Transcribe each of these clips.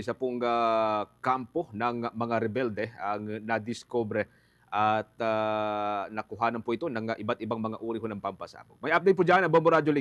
Isa pong ah, kampo ng mga rebelde ang nadiscover at ah, nakuhanan po ito ng iba't ibang mga uri ho ng pampasabog. May update po dyan ang Bombo Radio.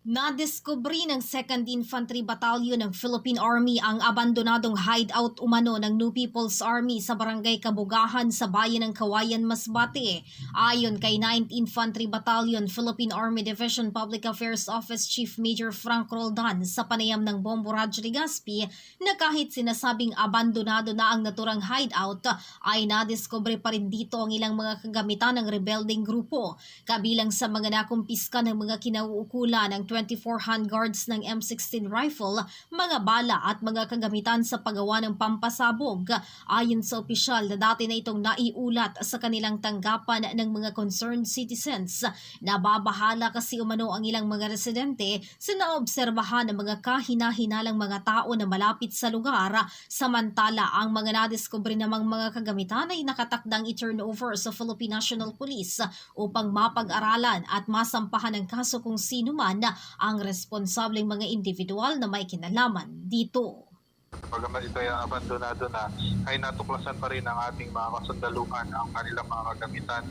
Nadiskubre ng 2nd Infantry Battalion ng Philippine Army ang abandonadong hideout umano ng New People's Army sa barangay Kabugahan sa bayan ng Kawayan, Masbate. Ayon kay 9th Infantry Battalion Philippine Army Division Public Affairs Office Chief Major Frank Roldan sa panayam ng Bombo Radyo Legazpi na kahit sinasabing abandonado na ang naturang hideout ay nadiskubre pa rin dito ang ilang mga kagamitan ng rebelding grupo kabilang sa mga nakumpiska ng mga kinauukula ng 24 handguards ng M16 rifle, mga bala at mga kagamitan sa paggawa ng pampasabog. Ayon sa opisyal na dati na itong naiulat sa kanilang tanggapan ng mga concerned citizens. Nababahala kasi umano ang ilang mga residente sa naobserbahan ng mga kahina-hinalang mga tao na malapit sa lugar samantala ang mga nadiskubre namang mga kagamitan ay nakatakdang i-turn over sa Philippine National Police upang mapag-aralan at masampahan ng kaso kung sino man ang responsableng mga individual na may kinalaman dito. Pagamat ito ay abandonado na, ay natuklasan pa rin ng ating mga kasundaluhan ang kanilang mga kagamitan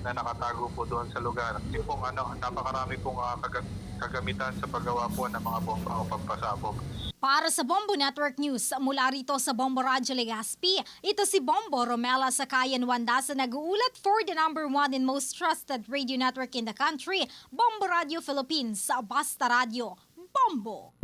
na nakatago po doon sa lugar. Yung pong ano, napakarami pong ah, kaga- kagamitan sa paggawa po ng mga bomba o pagpasabog. Para sa Bombo Network News, mula rito sa Bombo Radyo Legazpi, ito si Bombo Romela Sakayan Wanda sa nag-uulat for the number one and most trusted radio network in the country, Bombo Radio Philippines, sa Basta Radio. Bombo!